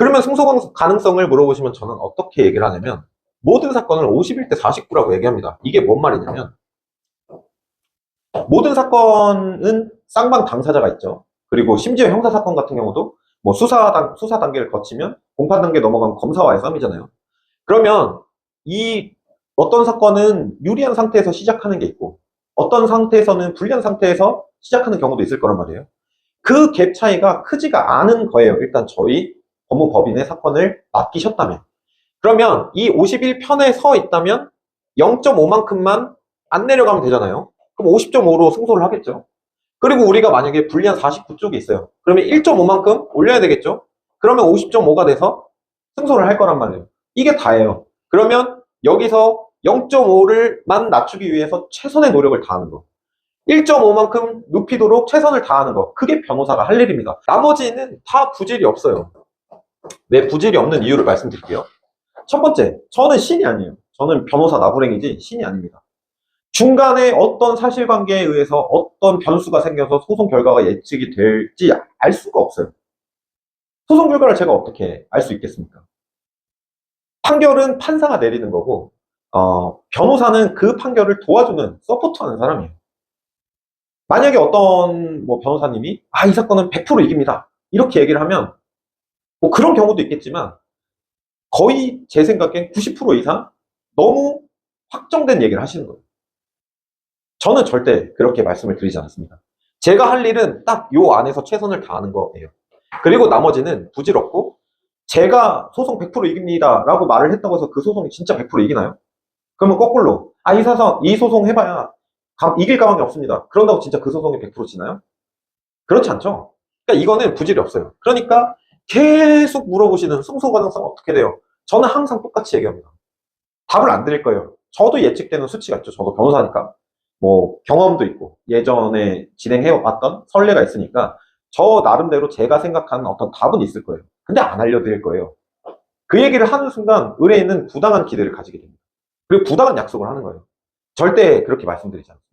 그러면 승소 가능성을 물어보시면 저는 어떻게 얘기를 하냐면 모든 사건을 51대 49라고 얘기합니다. 이게 뭔 말이냐면 모든 사건은 쌍방 당사자가 있죠. 그리고 심지어 형사 사건 같은 경우도 뭐 수사 단 수사 단계를 거치면 공판 단계 넘어가면 검사와의 싸움이잖아요. 그러면 이 어떤 사건은 유리한 상태에서 시작하는 게 있고 어떤 상태에서는 불리한 상태에서 시작하는 경우도 있을 거란 말이에요. 그 갭 차이가 크지가 않은 거예요. 일단 저희 법무법인의 사건을 맡기셨다면. 그러면 이 51편에 서 있다면 0.5만큼만 안 내려가면 되잖아요. 그럼 50.5로 승소를 하겠죠. 그리고 우리가 만약에 불리한 49쪽이 있어요. 그러면 1.5만큼 올려야 되겠죠. 그러면 50.5가 돼서 승소를 할 거란 말이에요. 이게 다예요. 그러면 여기서 0.5를만 낮추기 위해서 최선의 노력을 다하는 거. 1.5만큼 높이도록 최선을 다하는 거. 그게 변호사가 할 일입니다. 나머지는 다 부질이 없어요. 왜 부질이 없는 이유를 말씀드릴게요. 첫 번째, 저는 신이 아니에요. 저는 변호사 나부랭이지 신이 아닙니다. 중간에 어떤 사실관계에 의해서 어떤 변수가 생겨서 소송 결과가 예측이 될지 알 수가 없어요. 소송 결과를 제가 어떻게 알 수 있겠습니까? 판결은 판사가 내리는 거고, 어, 변호사는 그 판결을 도와주는, 서포트하는 사람이에요. 만약에 어떤 뭐 변호사님이, 아, 이 사건은 100% 이깁니다. 이렇게 얘기를 하면, 뭐 그런 경우도 있겠지만, 거의 제 생각엔 90% 이상 너무 확정된 얘기를 하시는 거예요. 저는 절대 그렇게 말씀을 드리지 않았습니다. 제가 할 일은 딱 요 안에서 최선을 다하는 거예요. 그리고 나머지는 부질없고 제가 소송 100% 이깁니다 라고 말을 했다고 해서 그 소송이 진짜 100% 이기나요? 그러면 거꾸로 아 이 사성 이 소송 해봐야 가- 이길 가망이 없습니다. 그런다고 진짜 그 소송이 100% 지나요? 그렇지 않죠. 그러니까 이거는 부질이 없어요. 그러니까 계속 물어보시는 승소 가능성 어떻게 돼요? 저는 항상 똑같이 얘기합니다. 답을 안 드릴 거예요. 저도 예측되는 수치가 있죠. 저도 변호사니까. 뭐 경험도 있고 예전에 진행해 왔던 선례가 있으니까 저 나름대로 제가 생각하는 어떤 답은 있을 거예요. 근데 안 알려드릴 거예요. 그 얘기를 하는 순간 의뢰인은 부당한 기대를 가지게 됩니다. 그리고 부당한 약속을 하는 거예요. 절대 그렇게 말씀드리지 않습니다.